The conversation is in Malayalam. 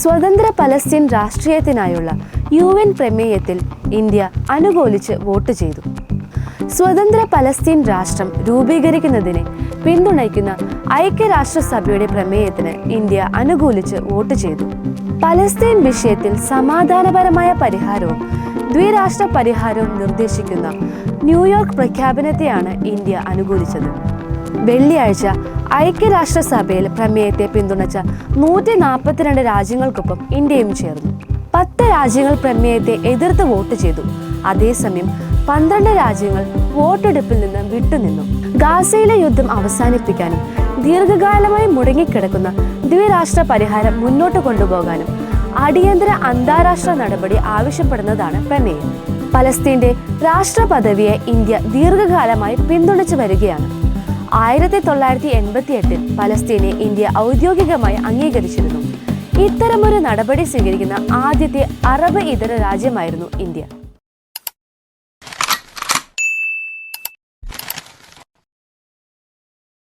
സ്വതന്ത്ര പലസ്തീൻ രാഷ്ട്രീയത്തിനായുള്ള യു എൻ പ്രമേയത്തിൽ ഇന്ത്യ അനുകൂലിച്ച് വോട്ട് ചെയ്തു. സ്വതന്ത്ര പലസ്തീൻ രാഷ്ട്രം രൂപീകരിക്കുന്നതിനെ പിന്തുണയ്ക്കുന്ന ഐക്യരാഷ്ട്രസഭയുടെ പ്രമേയത്തിന് ഇന്ത്യ അനുകൂലിച്ച് വോട്ട് ചെയ്തു. പലസ്തീൻ വിഷയത്തിൽ സമാധാനപരമായ പരിഹാരവും ദ്വിരാഷ്ട്ര പരിഹാരവും നിർദ്ദേശിക്കുന്ന ന്യൂയോർക്ക് പ്രഖ്യാപനത്തെയാണ് ഇന്ത്യ അനുകൂലിച്ചത്. വെള്ളിയാഴ്ച ഐക്യരാഷ്ട്രസഭയിൽ പ്രമേയത്തെ പിന്തുണച്ച നൂറ്റി നാൽപ്പത്തിരണ്ട് രാജ്യങ്ങൾക്കൊപ്പം ഇന്ത്യയും ചേർന്നു. പത്ത് രാജ്യങ്ങൾ പ്രമേയത്തെ എതിർത്ത് വോട്ട് ചെയ്തു. അതേസമയം പന്ത്രണ്ട് രാജ്യങ്ങൾ വോട്ടെടുപ്പിൽ നിന്ന് വിട്ടുനിന്നു. ഗാസയിലെ യുദ്ധം അവസാനിപ്പിക്കാനും ദീർഘകാലമായി മുടങ്ങിക്കിടക്കുന്ന ദ്വിരാഷ്ട്ര പരിഹാരം മുന്നോട്ട് കൊണ്ടുപോകാനും അടിയന്തര അന്താരാഷ്ട്ര നടപടി ആവശ്യപ്പെടുന്നതാണ് പ്രമേയം. പലസ്തീന്റെ രാഷ്ട്ര പദവിയെ ഇന്ത്യ ദീർഘകാലമായി പിന്തുണച്ചു വരികയാണ്. ആയിരത്തി തൊള്ളായിരത്തി എൺപത്തി എട്ടിൽ പലസ്തീനെ ഇന്ത്യ ഔദ്യോഗികമായി അംഗീകരിച്ചിരുന്നു. ഇത്തരമൊരു നടപടി സ്വീകരിക്കുന്ന ആദ്യത്തെ അറബ് ഇതര രാജ്യമായിരുന്നു ഇന്ത്യ.